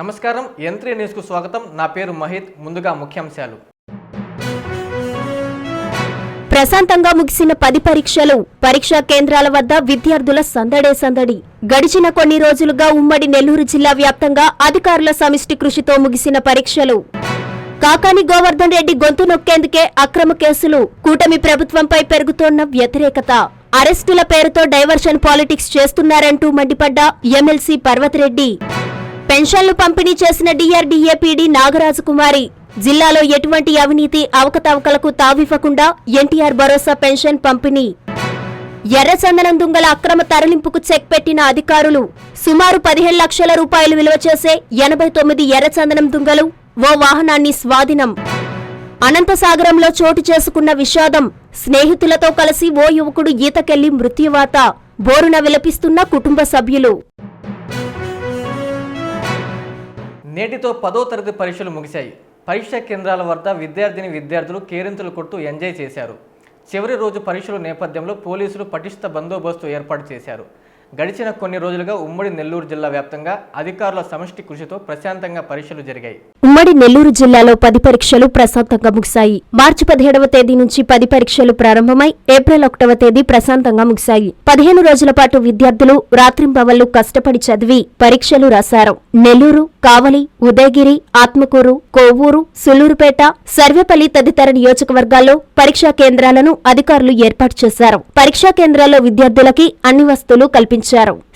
నమస్కారం. ఎంత్రీ న్యూస్కు స్వాగతం. నా పేరు మహిత్. ముందుగా ముఖ్యాంశాలు. ప్రశాంతంగా ముగిసిన పది పరీక్షలు పరీక్షా కేంద్రాల వద్ద విద్యార్థుల సందడే సందడి. గడిచిన కొన్ని రోజులుగా ఉమ్మడి నెల్లూరు జిల్లా వ్యాప్తంగా అధికారుల సమిష్టి కృషితో ముగిసిన పరీక్షలు. కాకాని గోవర్ధన్ రెడ్డి గొంతు నొక్కేందుకే అక్రమ కేసులు కూటమి ప్రభుత్వంపై పెరుగుతోన్న వ్యతిరేకత. అరెస్టుల పేరుతో డైవర్షన్ పాలిటిక్స్ చేస్తున్నారంటూ మండిపడ్డ ఎమ్మెల్సీ పర్వతరెడ్డి పెన్షన్లు పంపిణీ చేసిన డిఆర్డీఏ పీడీ నాగరాజు కుమారి జిల్లాలో ఎటువంటి అవినీతి అవకతవకలకు తావివ్వకుండా ఎన్టీఆర్ భరోసా పెన్షన్ పంపిణీ. ఎర్రచందనం దుంగల అక్రమ తరలింపుకు చెక్ పెట్టిన అధికారులు సుమారు పదిహేను లక్షల రూపాయలు విలువ చేసే ఎనభై తొమ్మిది ఎర్రచందనం దుంగలు ఓ వాహనాన్ని స్వాధీనం. అనంతసాగరంలో చోటు చేసుకున్న విషాదం స్నేహితులతో కలిసి ఓ యువకుడు ఈతకెళ్ళి మృత్యువాత బోరున విలపిస్తున్న కుటుంబ సభ్యులు. నేటితో పదో తరగతి పరీక్షలు ముగిశాయి. పరీక్షా కేంద్రాల వద్ద విద్యార్థిని విద్యార్థులు కేరింతలు కొట్టు ఎంజాయ్ చేశారు. చివరి రోజు పరీక్షల నేపథ్యంలో పోలీసులు పటిష్ట బందోబస్తు ఏర్పాటు చేశారు. గడిచిన కొన్ని రోజులుగా ఉమ్మడి నెల్లూరు జిల్లా వ్యాప్తంగా అధికారుల సమష్టి కృషితో ప్రశాంతంగా పరీక్షలు జరిగాయి. ఉమ్మడి నెల్లూరు జిల్లాలో పది పరీక్షలు ప్రశాంతంగా ముగిశాయి. మార్చి పదిహేడవ తేదీ నుంచి పది పరీక్షలు ప్రారంభమై ఏప్రిల్ ఒకటవ తేదీ ప్రశాంతంగా ముగిశాయి. పదిహేను రోజుల పాటు విద్యార్థులు రాత్రింబవళ్ళు కష్టపడి చదివి పరీక్షలు రాశారు. నెల్లూరు కావలి ఉదయగిరి ఆత్మకూరు కోవూరు సులూరుపేట సర్వేపల్లి తదితర నియోజకవర్గాల్లో పరీక్షా కేంద్రాలను అధికారులు ఏర్పాటు చేశారు. పరీక్షా కేంద్రాల్లో విద్యార్థులకి అన్ని వస్తువులు కల్పించారు.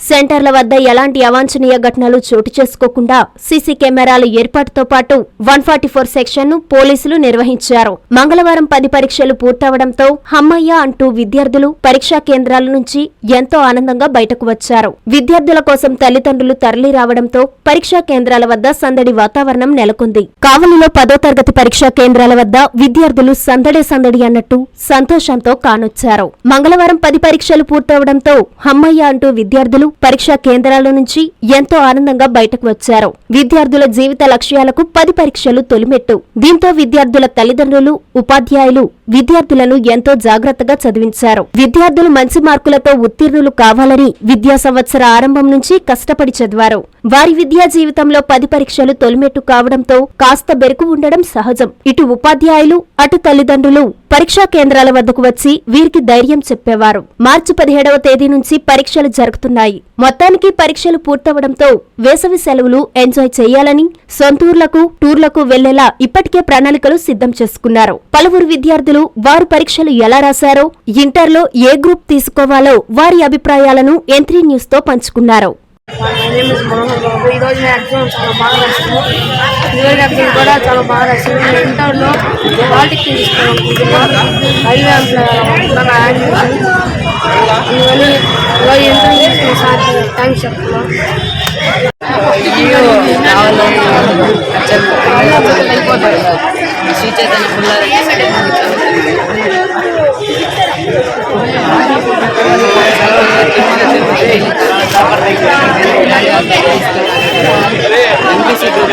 సెంటర్ల వద్ద ఎలాంటి అవాంఛనీయ ఘటనలు చోటు చేసుకోకుండా సీసీ కెమెరాల ఏర్పాటుతో పాటు వన్ ఫార్టీ ఫోర్ సెక్షన్ను పోలీసులు నిర్వహించారు. మంగళవారం పది పరీక్షలు పూర్తవడంతో హమ్మయ్య అంటూ విద్యార్థులు పరీక్షా కేంద్రాల నుంచి ఎంతో ఆనందంగా బయటకు వచ్చారు. విద్యార్థుల కోసం తల్లిదండ్రులు తరలి రావడంతో పరీక్షా కేంద్రాల వద్ద సందడి వాతావరణం నెలకొంది. కావలిలో పదో తరగతి పరీక్షా కేంద్రాల వద్ద విద్యార్థులు సందడే సందడి అన్నట్టు సంతోషంతో కానొచ్చారు. మంగళవారం పది పరీక్షలు పూర్తవడంతో హమ్మయ్య అంటూ విద్యార్థులు పరీక్షా కేంద్రాల నుంచి ఎంతో ఆనందంగా బయటకు వచ్చారు. విద్యార్థుల జీవిత లక్ష్యాలకు పది పరీక్షలు తొలిమెట్టు. దీంతో విద్యార్థుల తల్లిదండ్రులు ఉపాధ్యాయులు విద్యార్థులను ఎంతో జాగ్రత్తగా చదివించారు. విద్యార్థులు మంచి మార్కులతో ఉత్తీర్ణులు కావాలని విద్యా సంవత్సర ఆరంభం నుంచి కష్టపడి చదివారు. వారి విద్యా జీవితంలో పది పరీక్షలు తొలిమెట్టు కావడంతో కాస్త బెరుకు ఉండడం సహజం. ఇటు ఉపాధ్యాయులు అటు తల్లిదండ్రులు పరీక్షా కేంద్రాల వద్దకు వచ్చి వీరికి ధైర్యం చెప్పేవారు. మార్చి పదిహేడవ తేదీ నుంచి పరీక్షలు జరుగుతున్నాయి. మొత్తానికి పరీక్షలు పూర్తవడంతో వేసవి సెలవులు ఎంజాయ్ చేయాలని సొంతూర్లకు టూర్లకు వెళ్ళేలా ఇప్పటికే ప్రణాళికలు సిద్ధం చేసుకున్నారు. పలువురు విద్యార్థులు వారు పరీక్షలు ఎలా రాశారో ఇంటర్లో ఏ గ్రూప్ తీసుకోవాలో వారి అభిప్రాయాలను ఎంత్రీ న్యూస్తో పంచుకున్నారు. ఈరోజు నేను ఎగ్జామ్ చాలా బాగా రాశాను ఈరోజు ఎగ్జామ్ కూడా చాలా బాగా రాశాను నేను ఇంటర్లో పాలిటిక్స్ తీసుకున్నాను. రైల్వే ఎంప్లాయ్ యాడ్ చేశాను ఈరోజు ఇంటర్ తీసుకున్న సార్ థ్యాంక్స్ చెప్తున్నాను Sri Chaitanya MPC group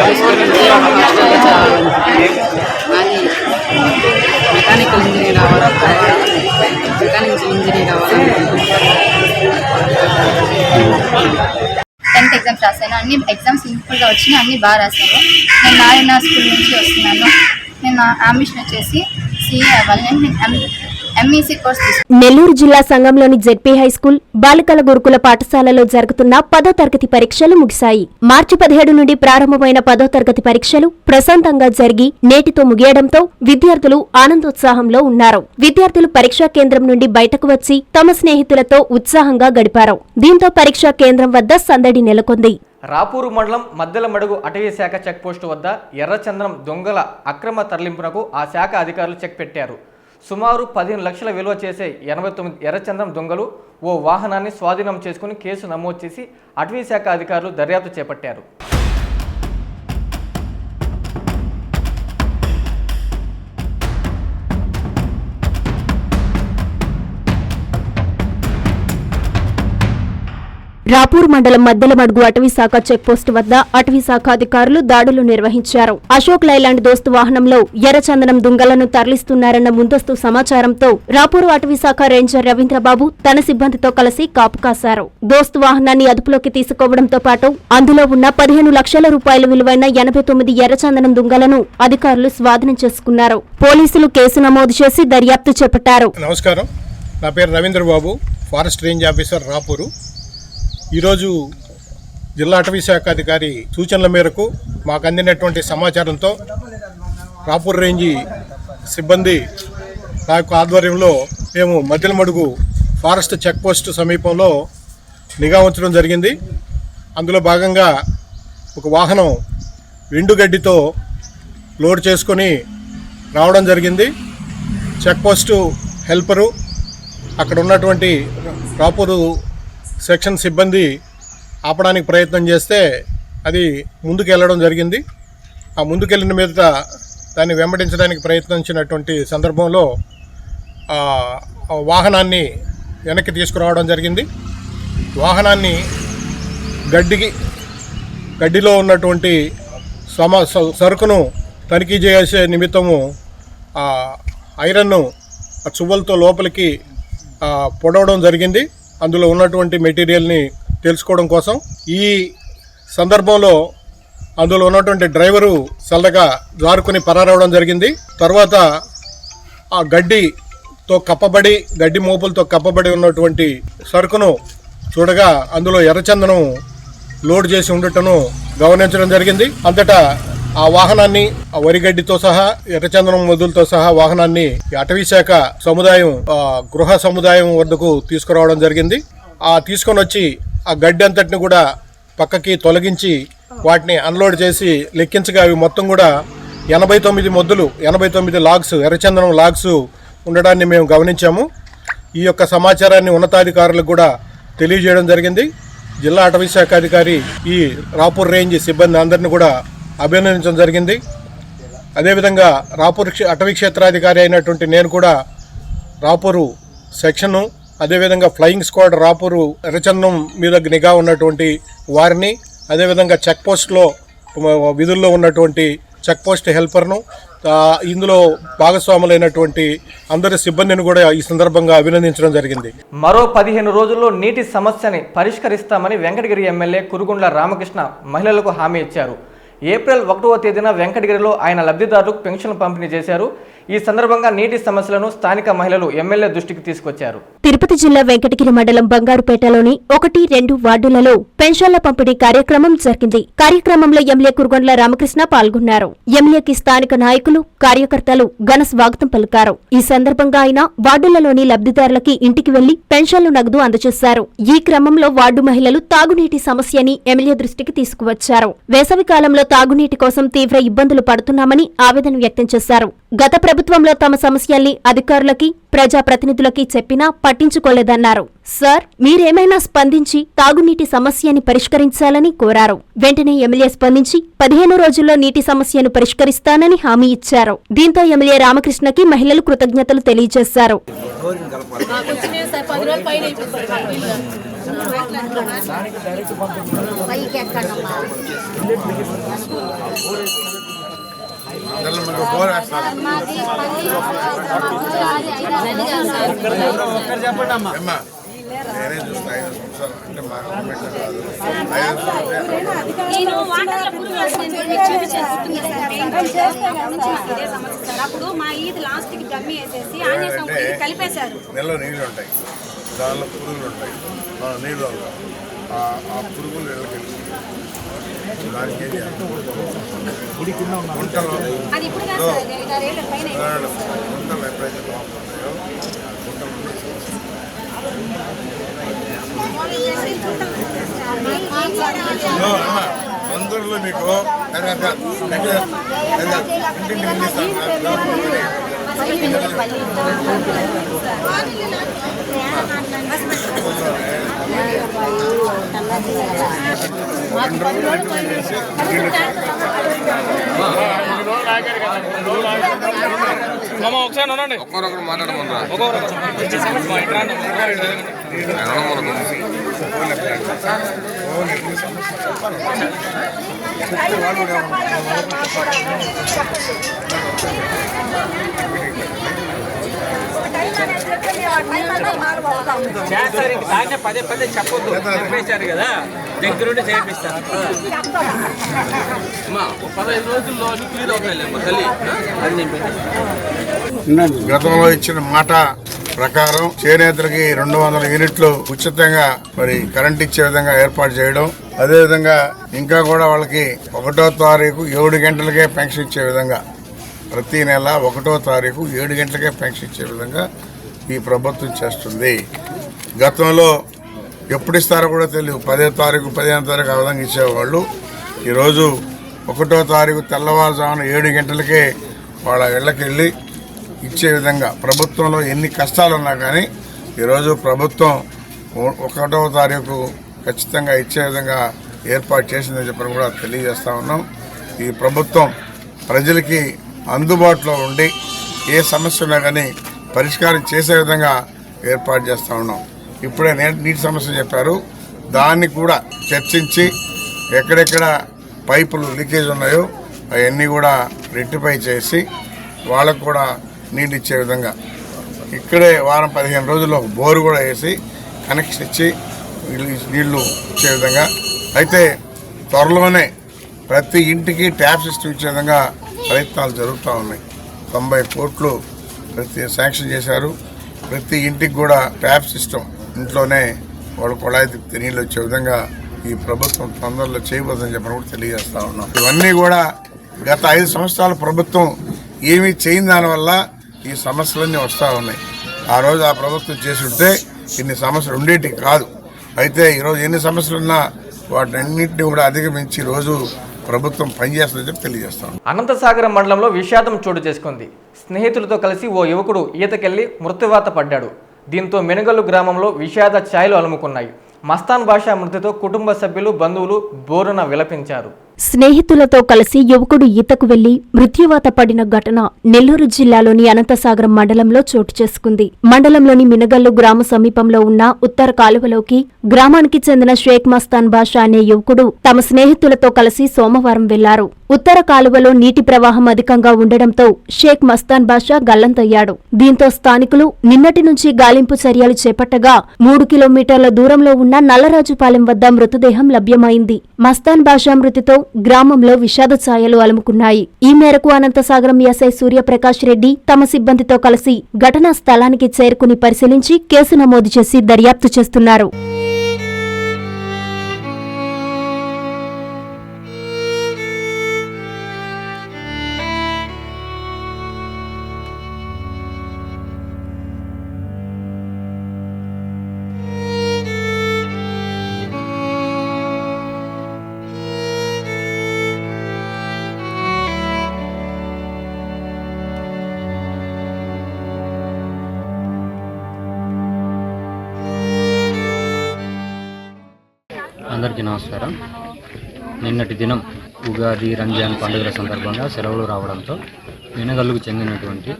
mechanical engineer అవ్వాలి మెకానికల్ ఇంజనీర్ అవ్వాలి టెన్త్ ఎగ్జామ్స్ రాశాను. అన్ని ఎగ్జామ్స్ సింపుల్గా వచ్చినాయి అన్ని బాగా రాశాను నేను నారాయణ స్కూల్ నుంచి వస్తున్నాను. నేను ఆంబిషన్ వచ్చేసి సిఏ అవ్వాలి. నేను ఎంఈసీ కోర్స్ తీసుకున్నాను నెల్లూరు జిల్లా సంఘంలోని జెడ్పీ హైస్కూల్ బాలికల గురుకుల పాఠశాలలో జరుగుతున్న పదో తరగతి పరీక్షలు ముగిశాయి. మార్చి పదిహేడు నుండి ప్రారంభమైన పదో తరగతి పరీక్షలు ప్రశాంతంగా జరిగి నేటితో ముగియడంతో విద్యార్థులు ఆనందోత్సాహంలో ఉన్నారు. విద్యార్థులు పరీక్షా కేంద్రం నుండి బయటకు వచ్చి తమ స్నేహితులతో ఉత్సాహంగా గడిపారు. దీంతో పరీక్షా కేంద్రం వద్ద సందడి నెలకొంది. రాపూరు మండలం మద్దెల మడుగు అటవీ శాఖ చెక్పోస్టు వద్ద ఎర్రచందనం దొంగల అక్రమ తరలింపునకు ఆ శాఖ అధికారులు చెక్ పెట్టారు. సుమారు పదిహేను లక్షల విలువ చేసే ఎనభై తొమ్మిది ఎర్రచందనం దొంగలు ఓ వాహనాన్ని స్వాధీనం చేసుకుని కేసు నమోదు చేసి అటవీ శాఖ అధికారులు దర్యాప్తు చేపట్టారు. రాపూర్ మండలం మద్దెలమడుగు అటవీశాఖ చెక్పోస్టు వద్ద అటవీశాఖ అధికారులు దాడులు నిర్వహించారు. అశోక్ లైలాండ్ దోస్తు వాహనంలో ఎర్రచందనం దుంగలను తరలిస్తున్నారన్న ముందస్తు సమాచారంతో రాపూర్ అటవీశాఖ రేంజర్ రవీంద్రబాబు తన సిబ్బందితో కలిసి కాపు కాశారు. దోస్తు వాహనాన్ని అదుపులోకి తీసుకోవడంతో పాటు అందులో ఉన్న పదిహేను లక్షల రూపాయల విలువైన ఎనభై తొమ్మిది ఎర్రచందనం దుంగలను అధికారులు స్వాధీనం చేసుకున్నారు. పోలీసులు కేసు నమోదు చేసి దర్యాప్తు చేపట్టారు. నమస్కారం. నా పేరు Ravindrababu forest range officer Rapur. ఈరోజు జిల్లా అటవీ శాఖ అధికారి సూచనల మేరకు మాకు అందినటువంటి సమాచారంతో రాపూర్ రేంజి సిబ్బంది నా యొక్క ఆధ్వర్యంలో మేము మధ్యలమడుగు ఫారెస్ట్ చెక్ పోస్ట్ సమీపంలో నిఘా ఉంచడం జరిగింది. అందులో భాగంగా ఒక వాహనం ఎండుగడ్డితో లోడ్ చేసుకొని రావడం జరిగింది. చెక్ పోస్టు హెల్పరు అక్కడ ఉన్నటువంటి రాపూరు సెక్షన్ సిబ్బంది ఆపడానికి ప్రయత్నం చేస్తే అది ముందుకు వెళ్ళడం జరిగింది. ఆ ముందుకెళ్ళిన మీదట దాన్ని వెంబడించడానికి ప్రయత్నించినటువంటి సందర్భంలో వాహనాన్ని వెనక్కి తీసుకురావడం జరిగింది. వాహనాన్ని గడ్డికి గడ్డిలో ఉన్నటువంటి సమ సరుకును తనిఖీ చేసే నిమిత్తము ఐరన్ను ఆ చువ్వలతో లోపలికి పొడవడం జరిగింది. అందులో ఉన్నటువంటి మెటీరియల్ని తెలుసుకోవడం కోసం ఈ సందర్భంలో అందులో ఉన్నటువంటి డ్రైవరు చల్లగా జారుకుని పరారవడం జరిగింది. తర్వాత ఆ గడ్డితో కప్పబడి గడ్డి మోపులతో కప్పబడి ఉన్నటువంటి సరుకును చూడగా అందులో ఎర్రచందనం లోడ్ చేసి ఉండటను గమనించడం జరిగింది. అంతటా ఆ వాహనాన్ని ఆ వరిగడ్డితో సహా ఎర్రచందనం మొదలతో సహా వాహనాన్ని అటవీశాఖ అటవీ శాఖ సముదాయం గృహ సముదాయం వద్దకు తీసుకురావడం జరిగింది. ఆ తీసుకొని వచ్చి ఆ గడ్డి అంతటిని కూడా పక్కకి తొలగించి వాటిని అన్లోడ్ చేసి లెక్కించగా అవి మొత్తం కూడా ఎనభై తొమ్మిది మొద్దులు ఎనభై తొమ్మిది లాగ్స్ ఎర్రచందనం లాగ్స్ ఉండడాన్ని మేము గమనించాము. ఈ యొక్క సమాచారాన్ని ఉన్నతాధికారులకు కూడా తెలియజేయడం జరిగింది. జిల్లా అటవీ శాఖ అధికారి ఈ రాపూర్ రేంజ్ సిబ్బంది అందరిని కూడా అభినందించడం జరిగింది. అదేవిధంగా రాపూర్ అటవీ క్షేత్రాధికారి అయినటువంటి నేను కూడా రాపూరు సెక్షను అదేవిధంగా ఫ్లయింగ్ స్క్వాడ్ రాపూరు ఎర్రచందం మీద నిఘా ఉన్నటువంటి వారిని అదేవిధంగా చెక్ పోస్ట్లో విధుల్లో ఉన్నటువంటి చెక్ పోస్ట్ హెల్పర్ను ఇందులో భాగస్వాములైనటువంటి అందరి సిబ్బందిని కూడా ఈ సందర్భంగా అభినందించడం జరిగింది. మరో పదిహేను రోజుల్లో నీటి సమస్యని పరిష్కరిస్తామని వెంకటగిరి ఎమ్మెల్యే కురుగుండ్ల రామకృష్ణ మహిళలకు హామీ ఇచ్చారు. ఏప్రిల్ ఒకటవ తేదీన వెంకటగిరిలో ఆయన లబ్ధిదారులకు పెన్షన్ పంపిణీ చేశారు. ఈ సందర్భంగా నీటి సమస్యలను స్థానిక మహిళలు ఎమ్మెల్యే దృష్టికి తీసుకొచ్చారు. తిరుపతి జిల్లా వెంకటగిరి మండలం బంగారుపేటలోని ఒకటి రెండు వార్డులలో పెన్షన్ల పంపిణీ కార్యక్రమం జరిగింది. కార్యక్రమంలో ఎమ్మెల్యే కురుగొండ్ల రామకృష్ణ పాల్గొన్నారు. ఎమ్మెల్యేకి స్థానిక నాయకులు కార్యకర్తలు ఘన స్వాగతం పలికారు. ఈ సందర్భంగా ఆయన వార్డులలోని లబ్ధిదారులకి ఇంటికి వెళ్ళి పెన్షన్లు నగదు అందజేశారు. ఈ క్రమంలో వార్డు మహిళలు తాగునీటి సమస్యని ఎమ్మెల్యే దృష్టికి తీసుకువచ్చారు. వేసవి కాలంలో తాగునీటి కోసం తీవ్ర ఇబ్బందులు పడుతున్నామని ఆవేదన వ్యక్తం చేశారు. గత ప్రభుత్వంలో తమ సమస్యల్ని అధికారులకి ప్రజాప్రతినిధులకి చెప్పినా పట్టించుకోలేదన్నారు. సార్ మీరేమైనా స్పందించి తాగునీటి సమస్యని పరిష్కరించాలని కోరారు. వెంటనే ఎమ్మెల్యే స్పందించి పదిహేను రోజుల్లో నీటి సమస్యను పరిష్కరిస్తానని హామీ ఇచ్చారు. దీంతో ఎమ్మెల్యే రామకృష్ణకి మహిళలు కృతజ్ఞతలు తెలియజేశారు. అమ్మా నేనే చూస్తా ఐదు సంవత్సరాలు అంటే మా గవర్నమెంట్ కాదు ఐదు అప్పుడు మా ఈద్ లాస్ట్కి గమ్మి వేసేసి ఆంజనేయ స్వామి కలిపేశారు నెలలో నీళ్ళు ఉంటాయి. దానిలో పురుగులు ఉంటాయి. నీళ్ళు ఆ పురుగులు నెలకి గుంటలో అది ఇప్పుడు కాదు సార్ ఇది ఐదారేళ్ళ పైన గుంటలు ఎప్పుడైతే లోపల ఉన్నాయో గుంటలు అందరిలో మీకు ఇంటికి ఒక్కొక్కరు మాట్లాడమన్నా ఎన్ని సమస్యలు చెప్పాలి చెప్తే వాళ్ళు కూడా చేస్తారు దాన్ని పదే పదే చెప్పొద్దు. చెప్పేశారు కదా. దగ్గరుండి చేపిస్తారు. పదహైదు రోజుల్లో అన్ని క్లియర్ అవుతాయిలేమ్మా తల్లి. గతంలో ఇచ్చిన మాట ప్రకారం చేనేతలకి రెండు వందల యూనిట్లు ఉచితంగా మరి కరెంట్ ఇచ్చే విధంగా ఏర్పాటు చేయడం అదేవిధంగా ఇంకా కూడా వాళ్ళకి ఒకటో తారీఖు ఏడు గంటలకే పెన్షన్ ఇచ్చే విధంగా ప్రతి నెల ఒకటో తారీఖు ఏడు గంటలకే పెన్షన్ ఇచ్చే విధంగా ఈ ప్రభుత్వం చేస్తుంది. గతంలో ఎప్పుడు ఇస్తారో కూడా తెలియదు. పదో తారీఖు పదిహేను తారీఖు ఆ విధంగా ఇచ్చేవాళ్ళు. ఈరోజు ఒకటో తారీఖు తెల్లవారుజామున ఏడు గంటలకే వాళ్ళ ఇళ్ళకి వెళ్ళి ఇచ్చే విధంగా ప్రభుత్వంలో ఎన్ని కష్టాలు ఉన్నా కానీ ఈరోజు ప్రభుత్వం ఒకటవ తారీఖు ఖచ్చితంగా ఇచ్చే విధంగా ఏర్పాటు చేసిందని చెప్పని కూడా తెలియజేస్తా ఉన్నాం. ఈ ప్రభుత్వం ప్రజలకి అందుబాటులో ఉండి ఏ సమస్య ఉన్నా కానీ పరిష్కారం చేసే విధంగా ఏర్పాటు చేస్తూ ఉన్నాం. ఇప్పుడే నీటి సమస్య చెప్పారు. దాన్ని కూడా చర్చించి ఎక్కడెక్కడ పైపులు లీకేజ్ ఉన్నాయో అవన్నీ కూడా రెట్టిఫై చేసి వాళ్ళకు కూడా నీళ్ళు ఇచ్చే విధంగా. ఇక్కడే వారం పదిహేను రోజుల్లో బోరు కూడా వేసి కనెక్షన్ ఇచ్చి నీళ్ళు నీళ్ళు ఇచ్చే విధంగా. అయితే త్వరలోనే ప్రతి ఇంటికి ట్యాప్ సిస్టమ్ ఇచ్చే విధంగా ప్రయత్నాలు జరుగుతూ ఉన్నాయి. తొంభై కోట్లు ప్రతి శాంక్షన్ చేశారు. ప్రతి ఇంటికి కూడా ట్యాప్ సిస్టమ్ ఇంట్లోనే వాళ్ళు కుళాయి తిప్పి నీళ్ళు వచ్చే విధంగా ఈ ప్రభుత్వం తొందరలో చేయబోదని చెప్పని కూడా తెలియజేస్తా ఉన్నాం. ఇవన్నీ కూడా గత ఐదు సంవత్సరాల ప్రభుత్వం ఏమీ చేయని దానివల్ల ఈ సమస్యలన్నీ వస్తూ ఉన్నాయి. ఆ రోజు ఆ ప్రభుత్వం చేసి ఉంటే ఇన్ని సమస్యలు ఉండేటివి కాదు. అయితే ఈరోజు ఎన్ని సమస్యలున్నా వాటినన్నింటినీ కూడా అధిగమించి ఈరోజు ప్రభుత్వం పనిచేస్తుందని చెప్పి తెలియజేస్తాం అనంతసాగరం మండలంలో విషాదం చోటు చేసుకుంది. స్నేహితులతో కలిసి ఓ యువకుడు ఈతకెళ్ళి మృత్యువాత పడ్డాడు. దీంతో మెనుగల్లు గ్రామంలో విషాద ఛాయలు అలుముకున్నాయి. మస్తాన్ భాషా మృతితో కుటుంబ సభ్యులు బంధువులు బోరున విలపించారు. స్నేహితులతో కలిసి యువకుడు ఈతకు వెళ్ళి మృత్యువాత పడిన ఘటన నెల్లూరు జిల్లాలోని అనంతసాగరం మండలంలో చోటు చేసుకుంది. మండలంలోని మినగల్లు గ్రామ సమీపంలో ఉన్న ఉత్తర కాలువలోకి గ్రామానికి చెందిన షేక్ మస్తాన్ బాషా అనే యువకుడు తమ స్నేహితులతో కలిసి సోమవారం వెళ్ళారు ఉత్తర కాలువలో నీటి ప్రవాహం అధికంగా ఉండడంతో షేక్ మస్తాన్ బాషా గల్లంతయ్యాడు. దీంతో స్థానికులు నిన్నటి నుంచి గాలింపు చర్యలు చేపట్టగా మూడు కిలోమీటర్ల దూరంలో ఉన్న నల్లరాజుపాలెం వద్ద మృతదేహం లభ్యమైంది. మస్తాన్ బాషా మృతితో గ్రామంలో విషాద ఛాయలు అలుముకున్నాయి. ఈ మేరకు అనంతసాగరం ఎస్ఐ సూర్యప్రకాష్ రెడ్డి తమ సిబ్బందితో కలిసి ఘటనా స్థలానికి చేరుకుని పరిశీలించి కేసు నమోదు చేసి దర్యాప్తు చేస్తున్నారు. అందరికీ నమస్కారం. నిన్నటి దినం ఉగాది రంజాన్ పండుగల సందర్భంగా సెలవులు రావడంతో వెనగల్లుకు చెందినటువంటి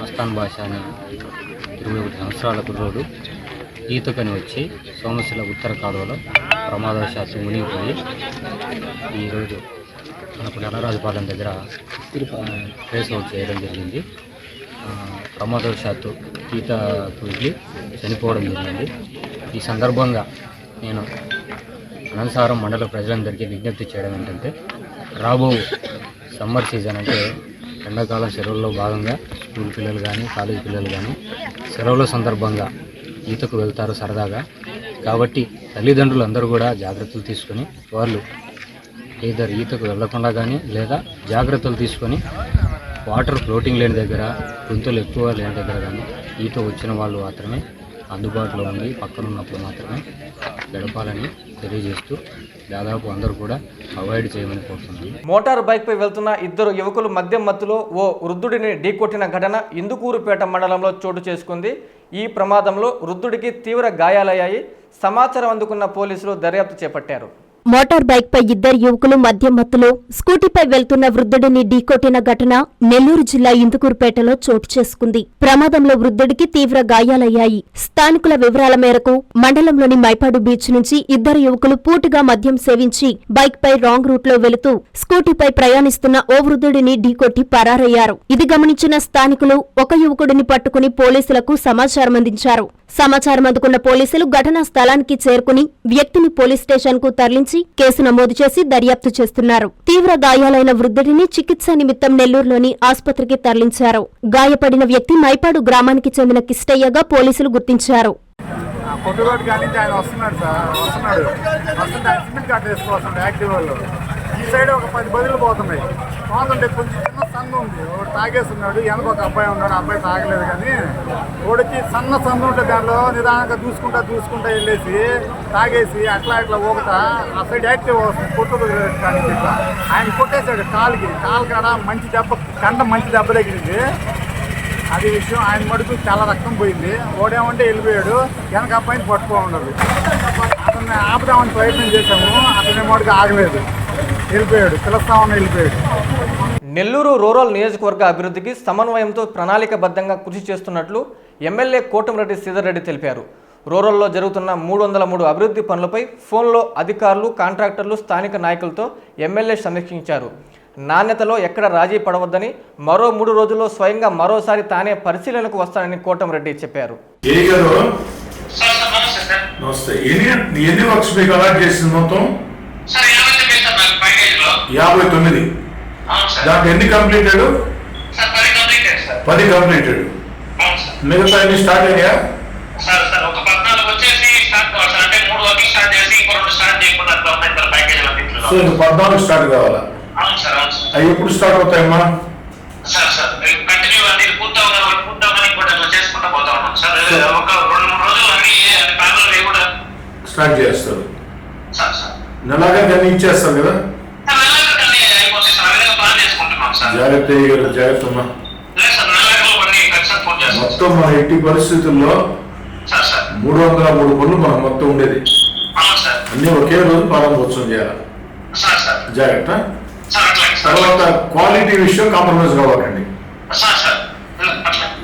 మస్తాన్ భాష అనే ఇరవై ఒకటి సంవత్సరాల కుర్రోడు ఈతకని వచ్చి సోమశిల ఉత్తర కాలువలో ప్రమాదవశాత్తు మునిగిపోయి ఈరోజు మనకు నల్లరాజుపాలెం దగ్గర ట్రేస్ అవుట్ చేయడం జరిగింది. ప్రమాదవశాత్తు ఈత వెళ్ళి చనిపోవడం జరిగింది. ఈ సందర్భంగా నేను అనంతసారం మండల ప్రజలందరికీ విజ్ఞప్తి చేయడం ఏంటంటే రాబో సమ్మర్ సీజన్ అంటే ఎండాకాలం సెలవుల్లో భాగంగా స్కూల్ పిల్లలు కానీ కాలేజీ పిల్లలు కానీ సెలవుల సందర్భంగా ఈతకు వెళ్తారు సరదాగా. కాబట్టి తల్లిదండ్రులు అందరూ కూడా జాగ్రత్తలు తీసుకొని వాళ్ళు ఏదర్ ఈతకు వెళ్ళకుండా కానీ లేదా జాగ్రత్తలు తీసుకొని వాటర్ ఫ్లోటింగ్ లేని దగ్గర గుంతలు ఎక్కువ లేని దగ్గర కానీ ఈత వచ్చిన వాళ్ళు మాత్రమే అందుబాటులో ఉండి పక్కన ఉన్నప్పుడు మాత్రమే గడపాలని తెలియజేస్తూ దాదాపు అందరూ కూడా అవాయిడ్ చేయమని కోరుతున్నాను. మోటార్ బైక్పై వెళ్తున్న ఇద్దరు యువకులు మద్యం మత్తులో ఓ వృద్ధుడిని ఢీకొట్టిన ఘటన ఇందుకూరుపేట మండలంలో చోటు చేసుకుంది. ఈ ప్రమాదంలో వృద్ధుడికి తీవ్ర గాయాలయ్యాయి. సమాచారం అందుకున్న పోలీసులు దర్యాప్తు చేపట్టారు. మోటార్ బైక్ పై ఇద్దరు యువకులు మద్యం మత్తులో స్కూటీపై వెళ్తున్న వృద్ధుడిని ఢీకొట్టిన ఘటన నెల్లూరు జిల్లా ఇందుకూరుపేటలో చోటు చేసుకుంది. ప్రమాదంలో వృద్ధుడికి తీవ్ర గాయాలయ్యాయి. స్థానికుల వివరాల మేరకు మండలంలోని మైపాడు బీచ్ నుంచి ఇద్దరు యువకులు పూటిగా మద్యం సేవించి బైక్పై రాంగ్ రూట్లో వెళుతూ స్కూటీపై ప్రయాణిస్తున్న ఓ వృద్ధుడిని ఢీకొట్టి పరారయ్యారు. ఇది గమనించిన స్థానికులు ఒక యువకుడిని పట్టుకుని పోలీసులకు సమాచారం అందించారు సమాచారం అందుకున్న పోలీసులు ఘటనా స్థలానికి చేరుకుని వ్యక్తిని పోలీస్ స్టేషన్కు తరలించి కేసు నమోదు చేసి దర్యాప్తు చేస్తున్నారు. తీవ్ర గాయాలైన వృద్ధుడిని చికిత్స నిమిత్తం నెల్లూరులోని ఆసుపత్రికి తరలించారు. గాయపడిన వ్యక్తి మైపాడు గ్రామానికి చెందిన కిష్టయ్యగా పోలీసులు గుర్తించారు. కొట్టుకోటి కానీ ఆయన వస్తున్నాడు సార్. వస్తున్నాడు. వస్తుంటే ఆయన సిమెంట్ కార్డు వేసుకోవాల్సింది యాక్టివ్ వాళ్ళు. ఈ సైడ్ ఒక పది బదులు పోతున్నాయి. పోతుంటే కొంచెం చిన్న సందు ఉంది. ఒకటి తాగేస్తున్నాడు. వెనక ఒక అబ్బాయి ఉన్నాడు. అబ్బాయి తాగలేదు కానీ ఒకటికి సన్న సందు ఉంటే దాంట్లో నిదానంగా దూసుకుంటా దూసుకుంటా వెళ్ళేసి తాగేసి అట్లా ఇట్లా ఊగతా ఆ సైడ్ యాక్టివ్ వస్తుంది కొట్టు కానీ ఇట్లా. ఆయన కొట్టేశాడు కాలుకి. కాలు కాడ మంచి దెబ్బ కంట మంచి దెబ్బ తగిలింది. అది విషయం ఆయన మడుకు చాలా రక్తం పోయింది. ఓడేమంటే వెళ్ళిపోయాడు. వెనక అబ్బాయిని పట్టుకో ఉండదు అతన్ని ఆపుదామని ప్రయత్నం చేశాము. అతని మడుకు ఆగలేదు. వెళ్ళిపోయాడు. పిలుస్తామని వెళ్ళిపోయాడు. నెల్లూరు రూరల్ నియోజకవర్గ అభివృద్ధికి సమన్వయంతో ప్రణాళికబద్ధంగా కృషి చేస్తున్నట్లు ఎమ్మెల్యే కోటమిరెడ్డి శ్రీధర్రెడ్డి తెలిపారు. రూరల్లో జరుగుతున్న మూడు వందల మూడు అభివృద్ధి పనులపై ఫోన్లో అధికారులు కాంట్రాక్టర్లు స్థానిక నాయకులతో ఎమ్మెల్యే సమీక్షించారు. నాణ్యతలో ఎక్కడ రాజీ పడవద్దని మరో మూడు రోజుల్లో స్వయంగా మరోసారి తానే పరిశీలనకు వస్తానని కోటమిరెడ్డి చెప్పారు. ఏ గారు? నమస్తే ఎన్ని ఎన్ని వర్క్స్ మీకు అలాట్ చేసింది మొత్తం? యాభై తొమ్మిది దాంట్లో ఎన్ని కంప్లీటెడ్? పది కంప్లీటెడ్ మిగతా ఎన్ని స్టార్ట్ అయ్యా? సో ఇంక పద్నాలుగు స్టార్ట్ కావాలా? అవి ఎప్పుడు స్టార్ట్ అవుతాయమ్మా? సార్ సార్ కంటిన్యూ పూర్తవగా పూర్తవగానే ఇంకోటి అట్లా చేసుకుంటూ పోతా ఉన్నాం సార్. ఒక రెండు మూడు రోజులు అన్ని ప్యానల్ కూడా స్టార్ట్ చేస్తారు. Sir sir. నెలాగా అన్ని ఇచ్చేస్తారు కదా? జాగ్రత్త జాగ్రత్త పూర్తి మొత్తం మన ఎట్టి పరిస్థితుల్లో మూడు వందల మూడు పనులు మనం మొత్తం ఉండేది. అన్ని ఒకే రోజు ప్రారంభోత్సవం చేయాలి? జాగ్రత్త. తర్వాత క్వాలిటీ విషయం కాంప్రమైజ్ కావాలండి.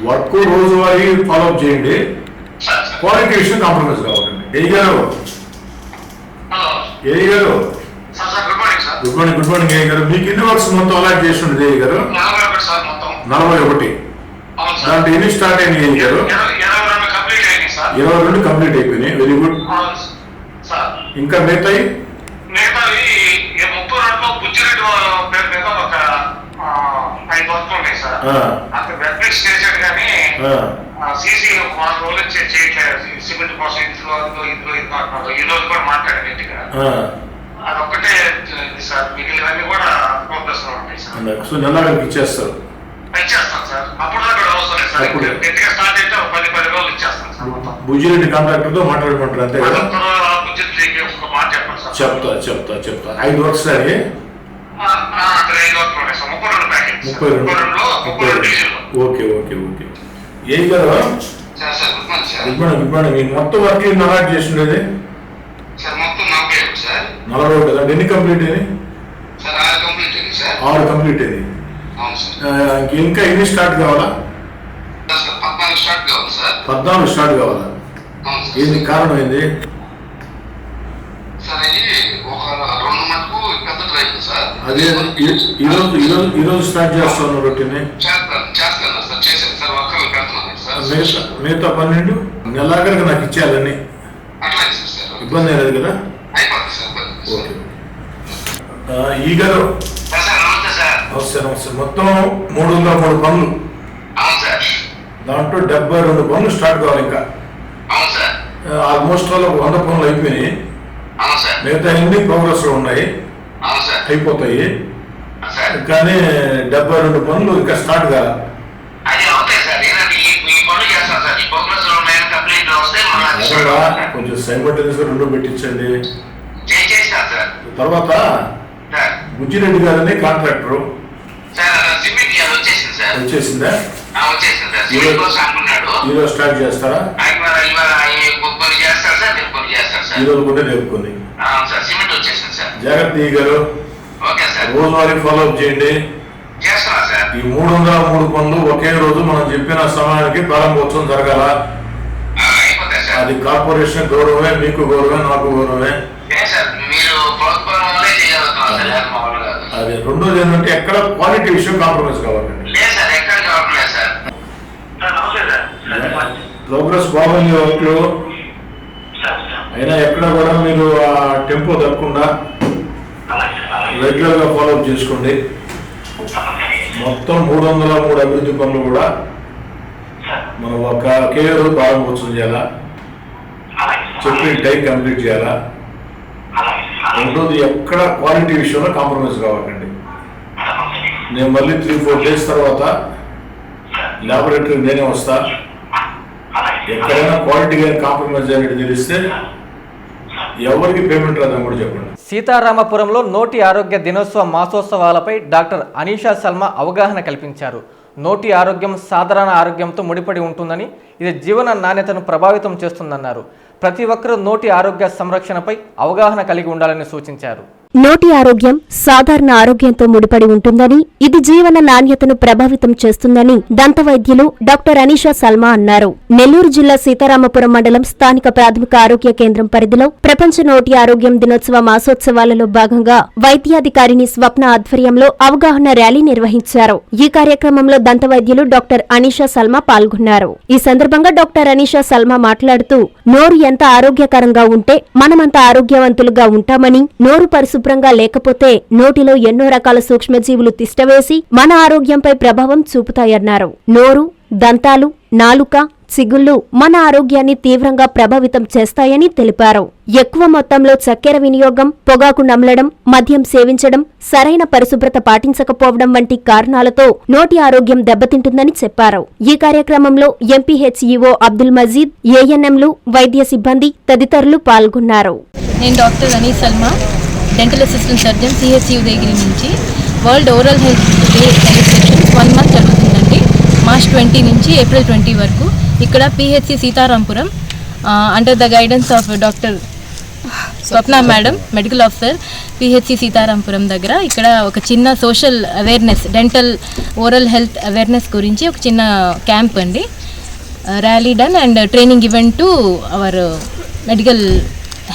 వర్క్ రోజువారీ ఫాలోఅప్ చేయండి. క్వాలిటీ విషయం కాంప్రమైజ్ కావాలండి. ఏ గారు? ఏ గారు? గుడ్ మార్నింగ్ గుడ్ మార్నింగ్ ఏ గారు. మీకు ఎన్ని వర్క్స్ మొత్తం అలాట్ చేసి ఉండేది ఏ గారు? నలభై ఒకటి దాంట్లో ఎన్ని స్టార్ట్ అయినాయి ఏ గారు? ఇరవై రెండు కంప్లీట్ అయింది అయిపోయినాయి. Very good. ఇంకా మిగతాయి? పేరు మీద ఒక ఐదు వర్క్లు ఉన్నాయి సార్. అక్కడ వెబ్లిక్స్ చేశాడు కానీ సీసీ వారం రోజులు చేయట్లేదు. సిమెంట్ కోసం ఇంట్లో ఇదిగో ఇదిగో అంటున్నారు ఈ రోజు కూడా మాట్లాడారు ఆ. అదొక్కటే ఇది సార్. మిగిలినవన్నీ కూడా ప్రోగ్రెస్లో ఉంటాయి సార్. సో నెలకి ఇచ్చేస్తారు. ఇచ్చేస్తాం సార్. అప్పుడు కూడా అవసరం లేదు సార్. గట్టిగా స్టార్ట్ అయితే ఒక పది పది రోజులు ఇచ్చేస్తాం సార్ బుజ్జిరెడ్డి కాంట్రాక్టర్తో మాట్లాడుకుంటారు అంతే కదా? చెప్తా చెప్తా చెప్తా. ఐదు వర్క్స్ అని ముప్పై రెండు. Okay okay okay. ఏ sir good morning good morning. మీకు మొత్తం వర్క్ అలాట్ చేసి ఉండేది నలభై ఒకటి. కదా ఎన్ని కంప్లీట్ అయింది? ఆరు కంప్లీట్ అయింది ఇంక- ఎన్ని స్టార్ట్ కావాలా? పద్నాలుగు స్టార్ట్ కావాలి ఏంది కారణం ఏంది సార్ ఇది ఒక రెండు మటుకు పెద్ద డ్రైవ్ సార్ అదే ఈరోజు ఈరోజు ఈరోజు స్టార్ట్ చేస్తాను రొటీని చేస్తాను చేస్తాను సార్ చేశాను సార్ వర్కర్లు పెడుతున్నాను సార్. మిగతా మిగతా పన్నెండు నెలాఖరికి నాకు ఇచ్చేయాలని ఇబ్బంది లేదు కదా? ఓకే. ఈ గారు. నమస్తే నమస్తే మొత్తం మూడు వందల మూడు పనులు. దాంట్లో డెబ్బై రెండు పనులు స్టార్ట్ కావాలి ఇంకా. ఆల్మోస్ట్ ఆల్ ఒక వంద పనులు అయిపోయినాయి. మిగతా ఎన్ని ప్రోగ్రెస్లో ఉన్నాయి? అయిపోతాయి. కానీ డెబ్బై రెండు పనులు ఇంకా స్టార్ట్ అదేరా, కొంచెం సైమల్టేనియస్ రెండు పెట్టించండి. తర్వాత బుజ్జిరెడ్డి గారని కాంట్రాక్టర్. వచ్చేసింది ఈరోజు స్టార్ట్ చేస్తారా? ఈరోజు కూడా రేపు కొన్ని జాగ్రత్త గారు. Okay sir. రోజువారీ ఫాలో అప్ చేయండి. ఈ మూడు వందల మూడు పనులు ఒకే రోజు మనం చెప్పిన సమయానికి ప్రారంభోత్సవం జరగాల. అది కార్పొరేషన్ గౌరవమే మీకు గౌరవమే నాకు గౌరవమే. అది రెండోది ఏంటంటే ఎక్కడ క్వాలిటీ విషయం కాంప్రమైజ్ కావాలండి. లేదు సార్ ఎక్కడ కావట్లేదు సార్ సార్ నమస్తే సార్. ప్రోగ్రెస్ బాగుంది వర్క్ సార్ సార్. అయినా ఎక్కడ కూడా మీరు ఆ టెంపో తప్పకుండా రెగ్యులర్గా ఫాలోఅప్ చేసుకోండి. మొత్తం మూడు వందల మూడు అభివృద్ధి పనులు కూడా మనం ఒక కేర్ ప్రారంభోత్సవం చేయాలా? చెప్పిన టైం కంప్లీట్ చేయాలా? రెండోది ఎక్కడ క్వాలిటీ విషయంలో కాంప్రమైజ్ కావాలండి నేను మళ్ళీ త్రీ ఫోర్ డేస్ తర్వాత ల్యాబొరేటరీ నేనే వస్తా. ఎక్కడైనా క్వాలిటీ కానీ కాంప్రమైజ్ అయినట్టు తెలిస్తే ఎవరికి పేమెంట్ రాదని కూడా చెప్పండి. సీతారామపురంలో నోటి ఆరోగ్య దినోత్సవ మాసోత్సవాలపై డాక్టర్ అనీషా శర్మ అవగాహన కల్పించారు. నోటి ఆరోగ్యం సాధారణ ఆరోగ్యంతో ముడిపడి ఉంటుందని ఇది జీవన నాణ్యతను ప్రభావితం చేస్తుందన్నారు. ప్రతి ఒక్కరూ నోటి ఆరోగ్య సంరక్షణపై అవగాహన కలిగి ఉండాలని సూచించారు. నోటి ఆరోగ్యం సాధారణ ఆరోగ్యంతో ముడిపడి ఉంటుందని ఇది జీవన నాణ్యతను ప్రభావితం చేస్తుందని దంతవైద్యులు డాక్టర్ అనీషా సల్మా అన్నారు. నెల్లూరు జిల్లా సీతారామపురం మండలం స్థానిక ప్రాథమిక ఆరోగ్య కేంద్రం పరిధిలో ప్రపంచ నోటి ఆరోగ్యం దినోత్సవ మాసోత్సవాలలో భాగంగా వైద్యాధికారిని స్వప్న ఆధ్వర్యంలో అవగాహన ర్యాలీ నిర్వహించారు. ఈ కార్యక్రమంలో దంతవైద్యులు డాక్టర్ అనీషా సల్మా పాల్గొన్నారు. ఈ సందర్భంగా డాక్టర్ అనీషా సల్మా మాట్లాడుతూ నోరు ఎంత ఆరోగ్యకరంగా ఉంటే మనమంత ఆరోగ్యవంతులుగా ఉంటామని నోరు పరిశుభ్రంగా లేకపోతే నోటిలో ఎన్నో రకాల సూక్ష్మజీవులు తిష్టవేసి మన ఆరోగ్యంపై ప్రభావం చూపుతాయన్నారు. నోరు దంతాలు నాలుక చిగుళ్ళు మన ఆరోగ్యాన్ని తీవ్రంగా ప్రభావితం చేస్తాయని తెలిపారు. ఎక్కువ మొత్తంలో చక్కెర వినియోగం పొగాకు నమలడం మద్యం సేవించడం సరైన పరిశుభ్రత పాటించకపోవడం వంటి కారణాలతో నోటి ఆరోగ్యం దెబ్బతింటుందని చెప్పారు. ఈ కార్యక్రమంలో ఎంపీహెచ్ఈఓ అబ్దుల్ మజీద్ ఏఎన్ఎంలు వైద్య సిబ్బంది తదితరులు పాల్గొన్నారు. నేను doctor Salma. Dental assistant surgeon CHU దగ్గర నుంచి world oral health day celebrations one month జరుగుతుందండి. మార్చ్ ట్వంటీ నుంచి ఏప్రిల్ ట్వంటీ వరకు ఇక్కడ PHC Sitarampuram under the guidance of doctor Swapna madam medical officer PHC Sitarampuram దగ్గర ఇక్కడ ఒక చిన్న social awareness dental oral health awareness గురించి ఒక చిన్న క్యాంప్ అండి. Rally done and training event to our medical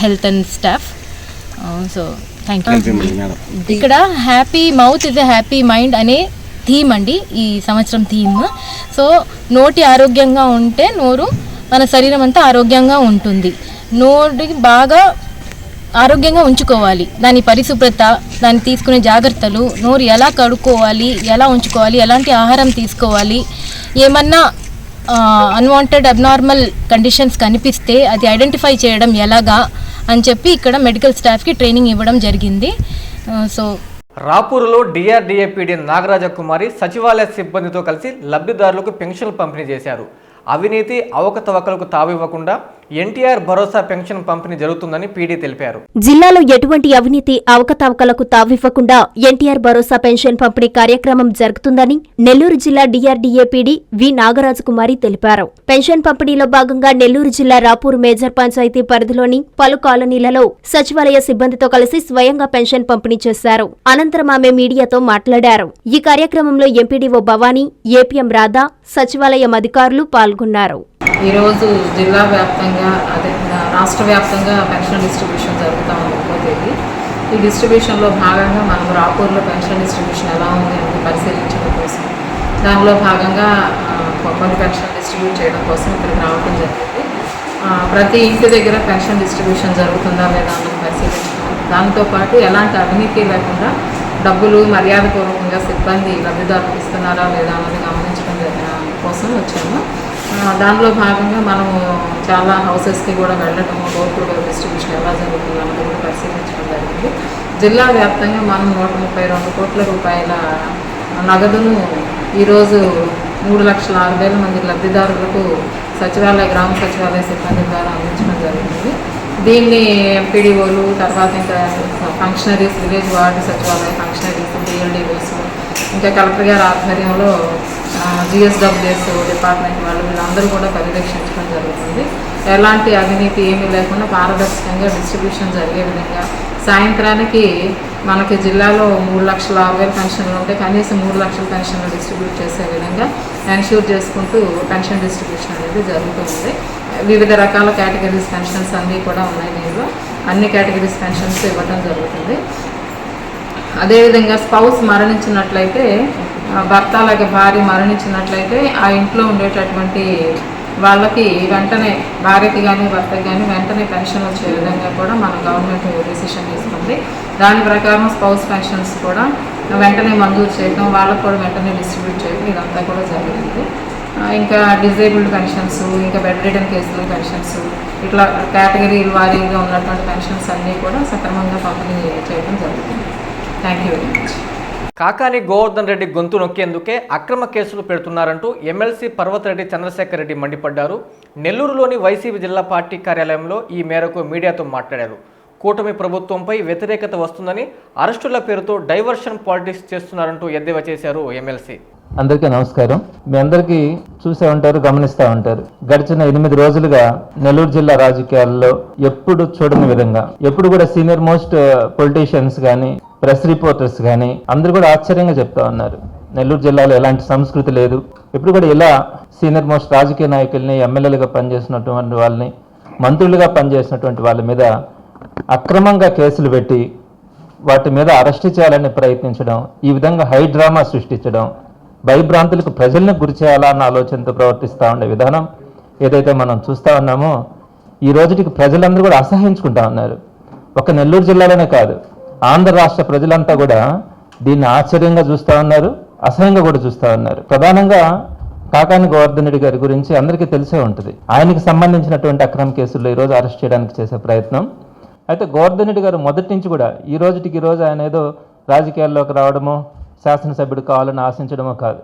health and staff so ఇక్కడ happy mouth is happy mind అనే థీమ్ అండి ఈ సంవత్సరం థీమ్ సో నోటి ఆరోగ్యంగా ఉంటే నోరు మన శరీరం అంతా ఆరోగ్యంగా ఉంటుంది. నోటికి బాగా ఆరోగ్యంగా ఉంచుకోవాలి. దాని పరిశుభ్రత దాన్ని తీసుకునే జాగ్రత్తలు నోరు ఎలా కడుక్కోవాలి ఎలా ఉంచుకోవాలి ఎలాంటి ఆహారం తీసుకోవాలి ఏమన్నా అన్వాంటెడ్ అబ్నార్మల్ కండిషన్స్ కనిపిస్తే అది ఐడెంటిఫై చేయడం ఎలాగా అని చెప్పి ఇక్కడ మెడికల్ స్టాఫ్కి ట్రైనింగ్ ఇవ్వడం జరిగింది. సో రాపూరులో డిఆర్డీఏపీడీ నాగరాజ కుమారి సచివాలయ సిబ్బందితో కలిసి లబ్ధిదారులకు పెన్షన్లు పంపిణీ చేశారు. అవినీతి అవకతవకలకు తావివ్వకుండా ఎన్టీఆర్ భరోసా పెన్షన్ పంపిణీ జరుగుతుందని పీడీ తెలిపారు. జిల్లాలో ఎటువంటి అవినీతి అవకతవకలకు తావివ్వకుండా ఎన్టీఆర్ భరోసా పెన్షన్ పంపిణీ కార్యక్రమం జరుగుతుందని నెల్లూరు జిల్లా డిఆర్డీఏపీడీ వి నాగరాజకుమారి తెలిపారు. పెన్షన్ పంపిణీలో భాగంగా నెల్లూరు జిల్లా రాపూర్ మేజర్ పంచాయతీ పరిధిలోని పలు కాలనీలలో సచివాలయ సిబ్బందితో కలిసి స్వయంగా పెన్షన్ పంపిణీ చేశారు. అనంతరం ఆమె మీడియాతో మాట్లాడారు. ఈ కార్యక్రమంలో ఎంపీడీఓ భవానీ ఏపీఎం రాధా సచివాలయం అధికారులు పాల్గొన్నారు. ఈరోజు జిల్లా వ్యాప్తంగా అదే రాష్ట్ర వ్యాప్తంగా పెన్షన్ డిస్ట్రిబ్యూషన్ జరుగుతూ ఉంది ఒకటో తేదీ. ఈ డిస్ట్రిబ్యూషన్లో భాగంగా మనం రాపూర్లో పెన్షన్ డిస్ట్రిబ్యూషన్ ఎలా ఉంది అని పరిశీలించడం కోసం దానిలో భాగంగా కొబ్బరి పెన్షన్ డిస్ట్రిబ్యూట్ చేయడం కోసం ఇక్కడికి రావడం జరిగింది. ప్రతి ఇంటి దగ్గర పెన్షన్ డిస్ట్రిబ్యూషన్ జరుగుతుందా లేదా అన్నది పరిశీలించడం దాంతోపాటు ఎలాంటి అవినీతి లేకుండా డబ్బులు మర్యాదపూర్వకంగా సిబ్బంది లబ్ధిదారులకు ఇస్తున్నారా లేదా అన్నది గమనించడం కోసం వచ్చాము. దాంట్లో భాగంగా మనం చాలా హౌసెస్కి కూడా వెళ్ళటము డోర్ డిస్ట్రిబ్యూషన్ ఎలా జరుగుతుంది అన్నది కూడా పరిశీలించడం జరిగింది. జిల్లా వ్యాప్తంగా మనం నూట ముప్పై రెండు కోట్ల రూపాయల నగదును ఈరోజు మూడు లక్షల ఆరు వేల మంది లబ్ధిదారులకు సచివాలయ గ్రామ సచివాలయ సిబ్బంది ద్వారా అందించడం జరిగింది. దీన్ని ఎంపీడీఓలు తర్వాత ఇంకా ఫంక్షనరీస్ విలేజ్ వార్డు సచివాలయ ఫంక్షనరీస్ డిఎల్డీఓస్ ఇంకా కలెక్టర్ గారి ఆధ్వర్యంలో జిఎస్డబ్ల్యూఎస్ డిపార్ట్మెంట్ వాళ్ళు వీళ్ళందరూ కూడా పర్యవేక్షించడం జరుగుతుంది. ఎలాంటి అవినీతి ఏమీ లేకుండా పారదర్శకంగా డిస్ట్రిబ్యూషన్ జరిగే విధంగా సాయంత్రానికి మనకి జిల్లాలో మూడు లక్షల ఆరు వేల పెన్షన్లు ఉంటే కనీసం మూడు లక్షల పెన్షన్లు డిస్ట్రిబ్యూట్ చేసే విధంగా ఎన్ష్యూర్ చేసుకుంటూ పెన్షన్ డిస్ట్రిబ్యూషన్ అనేది జరుగుతుంది. వివిధ రకాల కేటగిరీస్ పెన్షన్స్ అన్నీ కూడా ఉన్నాయి దీనిలో. అన్ని కేటగిరీస్ పెన్షన్స్ ఇవ్వడం జరుగుతుంది. అదేవిధంగా స్పౌస్ మరణించినట్లయితే భర్త అలాగే భార్య మరణించినట్లయితే ఆ ఇంట్లో ఉండేటటువంటి వాళ్ళకి వెంటనే భార్యకి కానీ భర్తకి కానీ వెంటనే పెన్షన్ వచ్చే విధంగా కూడా మన గవర్నమెంట్ డిసిషన్ తీసుకుంది. దాని ప్రకారం స్పౌస్ పెన్షన్స్ కూడా వెంటనే మంజూరు చేయడం వాళ్ళకు కూడా వెంటనే డిస్ట్రిబ్యూట్ చేయడం ఇదంతా కూడా జరిగింది. ఇంకా డిజేబుల్డ్ పెన్షన్స్ ఇంకా బెడ్ రిటర్న్ కేసులు పెన్షన్స్ ఇట్లా కేటగిరీల వారీగా ఉన్నటువంటి పెన్షన్స్ అన్నీ కూడా సక్రమంగా పంపిణీ చేయడం జరుగుతుంది. Thank you very much Kakani Govardhan Reddy గొంతు నొక్కేందుకే అక్రమ కేసులు పెడుతున్నారంటూ ఎమ్మెల్సీ పర్వతరెడ్డి చంద్రశేఖర్ రెడ్డి మండిపడ్డారు. నెల్లూరులోని వైసీపీ జిల్లా పార్టీ కార్యాలయంలో ఈ మేరకు మీడియాతో మాట్లాడారు. కూటమి ప్రభుత్వంపై వ్యతిరేకత వస్తుందని అరెస్టుల పేరుతో డైవర్షన్ పాలిటిక్స్ చేస్తున్నారంటూ ఎద్దేవా చేశారు ఎమ్మెల్సీ. అందరికీ నమస్కారం. మీ అందరికీ చూసే ఉంటారు గమనిస్తూ ఉంటారు. గడిచిన ఎనిమిది రోజులుగా నెల్లూరు జిల్లా రాజకీయాల్లో ఎప్పుడు చూడని విధంగా ఎప్పుడు కూడా సీనియర్ మోస్ట్ పొలిటీషియన్స్ కానీ ప్రెస్ రిపోర్టర్స్ కానీ అందరూ కూడా ఆశ్చర్యంగా చెప్తా ఉన్నారు. నెల్లూరు జిల్లాలో ఎలాంటి సంస్కృతి లేదు. ఎప్పుడు కూడా ఇలా సీనియర్ మోస్ట్ రాజకీయ నాయకుల్ని ఎమ్మెల్యేలుగా పనిచేసినటువంటి వాళ్ళని మంత్రులుగా పనిచేసినటువంటి వాళ్ళ మీద అక్రమంగా కేసులు పెట్టి వాటి మీద అరెస్ట్ చేయాలని ప్రయత్నించడం ఈ విధంగా హై డ్రామా సృష్టించడం భయభ్రాంతులకు ప్రజల్ని గురి చేయాలన్న ఆలోచనతో ప్రవర్తిస్తూ ఉండే విధానం ఏదైతే మనం చూస్తూ ఉన్నామో ఈ రోజుటికి ప్రజలందరూ కూడా అసహించుకుంటా ఉన్నారు. ఒక నెల్లూరు జిల్లాలోనే కాదు ఆంధ్ర రాష్ట్ర ప్రజలంతా కూడా దీన్ని ఆశ్చర్యంగా చూస్తూ ఉన్నారు అసహ్యంగా కూడా చూస్తూ ఉన్నారు. ప్రధానంగా కాకాని గోవర్ధన్ రెడ్డి గారి గురించి అందరికీ తెలిసే ఉంటుంది. ఆయనకి సంబంధించినటువంటి అక్రమ కేసుల్లో ఈరోజు అరెస్ట్ చేయడానికి చేసే ప్రయత్నం అయితే గోవర్ధన్ రెడ్డి గారు మొదటి నుంచి కూడా ఈ రోజుటికి ఈ రోజు ఆయన ఏదో రాజకీయాల్లోకి రావడమో శాసనసభ్యుడు కావాలని ఆశించడమో కాదు.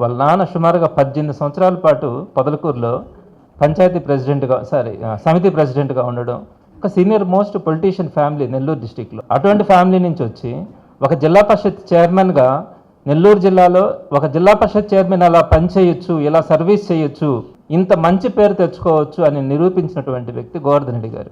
వాళ్ళ నాన్న సుమారుగా పద్దెనిమిది సంవత్సరాల పాటు పొదలకూరులో పంచాయతీ ప్రెసిడెంట్గా సారీ సమితి ప్రెసిడెంట్గా ఉండడం ఒక senior most politician family Nellore డిస్టిక్లో. అటువంటి ఫ్యామిలీ నుంచి వచ్చి ఒక జిల్లా పరిషత్ చైర్మన్గా నెల్లూరు జిల్లాలో ఒక జిల్లా పరిషత్ చైర్మన్ అలా పనిచేయొచ్చు ఇలా సర్వీస్ చేయొచ్చు ఇంత మంచి పేరు తెచ్చుకోవచ్చు అని నిరూపించినటువంటి వ్యక్తి గోవర్ధన్ రెడ్డి గారు.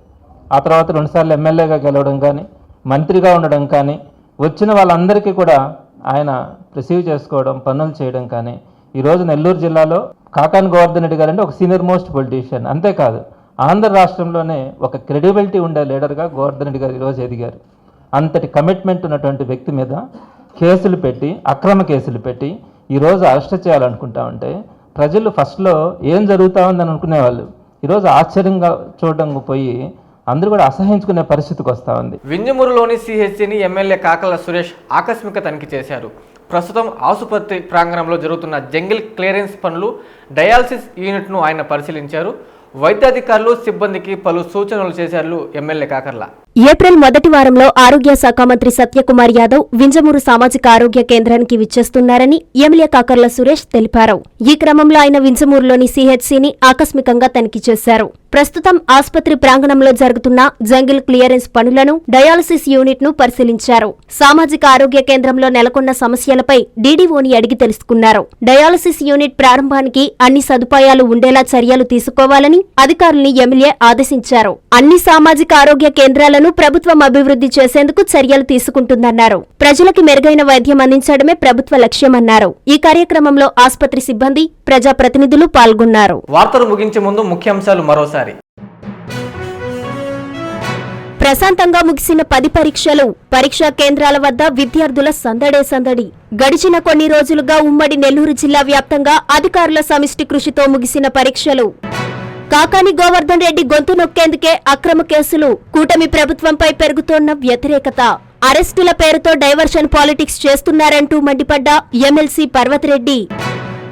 ఆ తర్వాత రెండుసార్లు ఎమ్మెల్యేగా గెలవడం కానీ మంత్రిగా ఉండడం కానీ వచ్చిన వాళ్ళందరికీ కూడా ఆయన రిసీవ్ చేసుకోవడం పనులు చేయడం కానీ ఈరోజు నెల్లూరు జిల్లాలో కాకాన్ గోవర్ధన్ రెడ్డి గారు అంటే ఒక సీనియర్ మోస్ట్ పొలిటీషియన్ అంతేకాదు ఆంధ్ర రాష్ట్రంలోనే ఒక క్రెడిబిలిటీ ఉండే లీడర్గా గోవర్ధన్ రెడ్డి గారు ఈరోజు ఎదిగారు. అంతటి కమిట్మెంట్ ఉన్నటువంటి వ్యక్తి మీద కేసులు పెట్టి అక్రమ కేసులు పెట్టి ఈరోజు అరెస్ట్ చేయాలనుకుంటా ఉంటే ప్రజలు ఫస్ట్లో ఏం జరుగుతా ఉందని అనుకునేవాళ్ళు ఈరోజు ఆశ్చర్యంగా చూడడం పోయి అందరూ కూడా అసహించుకునే పరిస్థితికి వస్తూ ఉంది. వింజమూరులోని సిహెచ్సిని ఎమ్మెల్యే కాకల సురేష్ ఆకస్మిక తనిఖీ చేశారు. ప్రస్తుతం ఆసుపత్రి ప్రాంగణంలో జరుగుతున్న జంగిల్ క్లియరెన్స్ పనులు డయాలసిస్ యూనిట్ను ఆయన పరిశీలించారు. వైద్యాధికారులు సిబ్బందికి పలు సూచనలు చేశారు ఎమ్మెల్యే కాకర్ల. ఏప్రిల్ మొదటి వారంలో ఆరోగ్య శాఖ మంత్రి సత్యకుమార్ యాదవ్ వింజమూరు సామాజిక ఆరోగ్య కేంద్రానికి విచ్చేస్తున్నారని ఎమ్మెల్యే కాకర్ల సురేష్ తెలిపారు. ఈ క్రమంలో ఆయన వింజమూరులోని సిహెచ్సిని ఆకస్మికంగా తనిఖీ చేశారు. ప్రస్తుతం ఆసుపత్రి ప్రాంగణంలో జరుగుతున్న జంగిల్ క్లియరెన్స్ పనులను డయాలసిస్ యూనిట్ను పరిశీలించారు. సామాజిక ఆరోగ్య కేంద్రంలో నెలకొన్న సమస్యలపై డీడీఓని అడిగి తెలుసుకున్నారు. డయాలసిస్ యూనిట్ ప్రారంభానికి అన్ని సదుపాయాలు ఉండేలా చర్యలు తీసుకోవాలని అధికారుల్ని ఎమ్మెల్యే ఆదేశించారు. అన్ని సామాజిక ఆరోగ్య కేంద్రాల కేంద్రాలను ప్రభుత్వం అభివృద్ధి చేసేందుకు చర్యలు తీసుకుంటుందన్నారు. ప్రజలకు మెరుగైన వైద్యం అందించడమే ప్రభుత్వ లక్ష్యమన్నారు. ఈ కార్యక్రమంలో ఆసుపత్రి సిబ్బంది ప్రజాప్రతినిధులు పాల్గొన్నారు. వార్తలు ముగించే ముందు ముఖ్యాంశాలు మరోసారి. ప్రశాంతంగా ముగిసిన పది పరీక్షలు పరీక్షా కేంద్రాల వద్ద విద్యార్థుల సందడే సందడి. గడిచిన కొన్ని రోజులుగా ఉమ్మడి నెల్లూరు జిల్లా వ్యాప్తంగా అధికారుల సమిష్టి కృషితో ముగిసిన పరీక్షలు. కాకాని గోవర్ధన్ రెడ్డి గొంతు నొక్కేందుకే అక్రమ కేసులు. కూటమి ప్రభుత్వంపై పెరుగుతోన్న వ్యతిరేకత. అరెస్టుల పేరుతో డైవర్షన్ పాలిటిక్స్ చేస్తున్నారంటూ మండిపడ్డ ఎమ్మెల్సీ పర్వతరెడ్డి.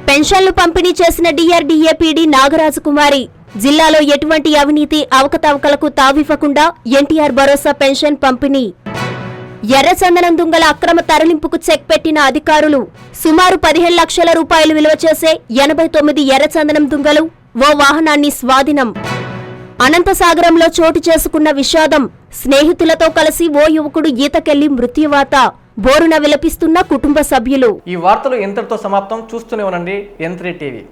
పెన్షన్లు పంపిణీ చేసిన డిఆర్డీఏ నాగరాజకుమారి. నాగరాజు కుమారి జిల్లాలో ఎటువంటి అవినీతి అవకతవకలకు తావివ్వకుండా ఎన్టీఆర్ భరోసా పెన్షన్ పంపిణీ. ఎర్రచందనం దుంగల అక్రమ తరలింపుకు చెక్ పెట్టిన అధికారులు. సుమారు పదిహేను లక్షల రూపాయలు విలువ చేసే ఎనభై తొమ్మిది ఎర్రచందనం దుంగలు ఓ వాహనాన్ని స్వాధీనం. అనంతసాగరంలో చోటు చేసుకున్న విషాదం స్నేహితులతో కలిసి ఓ యువకుడు ఈతకెళ్ళి మృత్యువాత బోరున విలపిస్తున్న కుటుంబ సభ్యులు. ఈ వార్తలు ఇంతటితో సమాప్తం. చూస్తూనే ఉండండి ఎన్ టీవీ